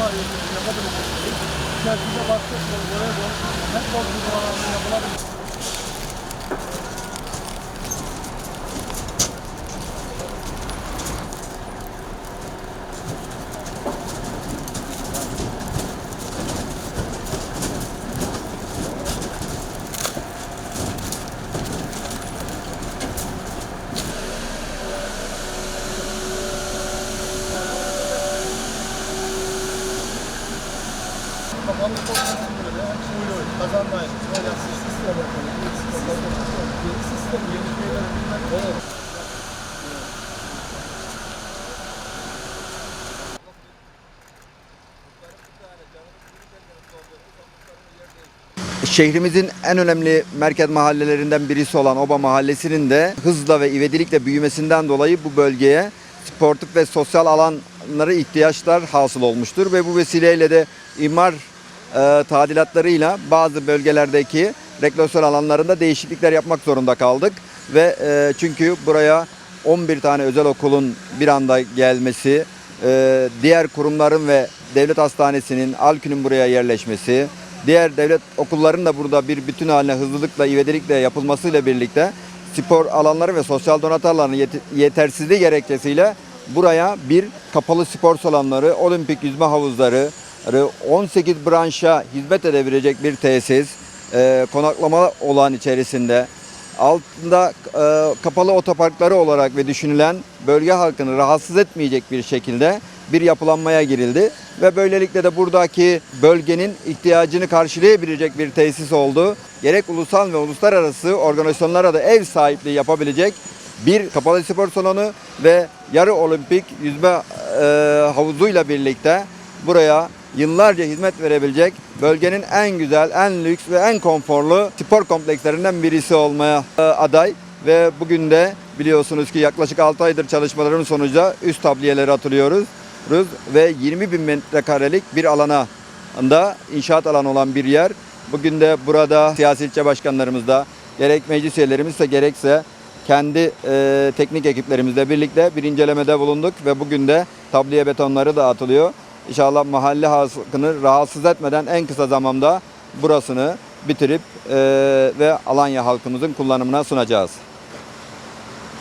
var ya. Ne kadar bu? Merkeze bastık. Oraya doğru. Hep bozgu zamanlarında yapılabilir. Şehrimizin en önemli merkez mahallelerinden birisi olan Oba Mahallesi'nin de hızla ve ivedilikle büyümesinden dolayı bu bölgeye sportif ve sosyal alanlara ihtiyaçlar hasıl olmuştur ve bu vesileyle de imar e, tadilatlarıyla bazı bölgelerdeki rekreasyon alanlarında değişiklikler yapmak zorunda kaldık. Ve e, çünkü buraya 11 tane özel okulun bir anda gelmesi, e, diğer kurumların ve devlet hastanesinin, Alkün'ün buraya yerleşmesi, diğer devlet okullarının da burada bir bütün haline hızlılıkla, ivedilikle yapılmasıyla birlikte spor alanları ve sosyal donatı alanı yet- yetersizliği gerekçesiyle buraya bir kapalı spor salonları, olimpik yüzme havuzları, 18 branşa hizmet edebilecek bir tesis, e, konaklama olan içerisinde altında e, kapalı otoparkları olarak ve düşünülen bölge halkını rahatsız etmeyecek bir şekilde bir yapılanmaya girildi ve böylelikle de buradaki bölgenin ihtiyacını karşılayabilecek bir tesis oldu. Gerek ulusal ve uluslararası organizasyonlara da ev sahipliği yapabilecek bir kapalı spor salonu ve yarı olimpik yüzme e, havuzuyla birlikte buraya yıllarca hizmet verebilecek bölgenin en güzel, en lüks ve en konforlu spor komplekslerinden birisi olmaya e, aday ve bugün de biliyorsunuz ki yaklaşık 6 aydır çalışmaların sonucu üst tabliyeleri atılıyoruz Ruz ve 20 bin metrekarelik bir alana da inşaat alanı olan bir yer. Bugün de burada siyasi ilçe başkanlarımız da gerek meclis üyelerimizse gerekse kendi e, teknik ekiplerimizle birlikte bir incelemede bulunduk ve bugün de tabliye betonları da atılıyor. İnşallah mahalle halkını rahatsız etmeden en kısa zamanda burasını bitirip e, ve Alanya halkımızın kullanımına sunacağız.